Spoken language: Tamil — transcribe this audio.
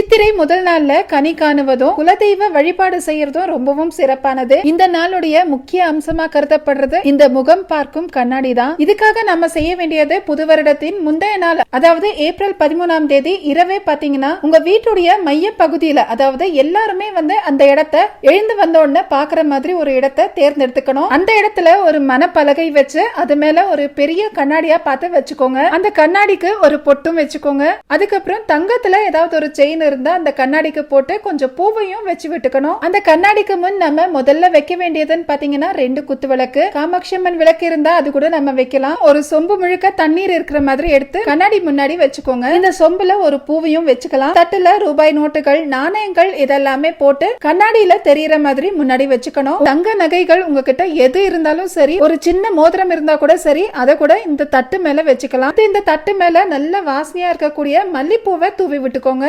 சித்திரை முதல் நாள்ல கனி காணுவதும் குலதெய்வ வழிபாடு செய்யறதும் ரொம்பவும் சிறப்பானது. இந்த நாளுடைய முக்கிய அம்சமா கருதப்படுறது இந்த முகம் பார்க்கும் கண்ணாடி தான். இதுக்காக நம்ம செய்ய வேண்டியது புது வருடத்தின் முந்தைய நாள் அதாவது ஏப்ரல் பதிமூணாம் தேதி இரவே பாத்தீங்கன்னா உங்க வீட்டுடைய மைய பகுதியில அதாவது எல்லாருமே வந்து அந்த இடத்த எழுந்து வந்த உடனே பாக்குற மாதிரி ஒரு இடத்தை தேர்ந்தெடுத்துக்கணும். அந்த இடத்துல ஒரு மனப்பலகை வச்சு அது மேல ஒரு பெரிய கண்ணாடியா பார்த்து வச்சுக்கோங்க. அந்த கண்ணாடிக்கு ஒரு பொட்டும் வச்சுக்கோங்க. அதுக்கப்புறம் தங்கத்துல ஏதாவது ஒரு செயின் இருந்தா அந்த கண்ணாடிக்கு போட்டு கொஞ்சம் பூவையும் வச்சு விட்டுக்கணும். அந்த கண்ணாடிக்கு முன் நம்ம முதல்ல வைக்க வேண்டியதுன்னு பாத்தீங்கன்னா ரெண்டு குத்து விளக்கு. காமாட்சி அம்மன் விளக்கு இருந்தா அது கூட நம்ம வைக்கலாம். ஒரு சொம்பு முழுக்க தண்ணீர் இருக்கிற மாதிரி எடுத்து கண்ணாடி முன்னாடி வச்சுக்கோங்க. இந்த சொம்புல ஒரு பூவையும் வச்சுக்கலாம். தட்டுல ரூபாய் நோட்டுகள் நாணயங்கள் இதெல்லாமே போட்டு கண்ணாடியில தெரியற மாதிரி முன்னாடி வச்சுக்கணும். தங்க நகைகள் உங்ககிட்ட எது இருந்தாலும் சரி ஒரு சின்ன மோதிரம் இருந்தா கூட சரி அதை கூட இந்த தட்டு மேல வச்சுக்கலாம். இந்த தட்டு மேல நல்ல வாசனையா இருக்கக்கூடிய மல்லிப்பூவை தூவி விட்டுக்கோங்க.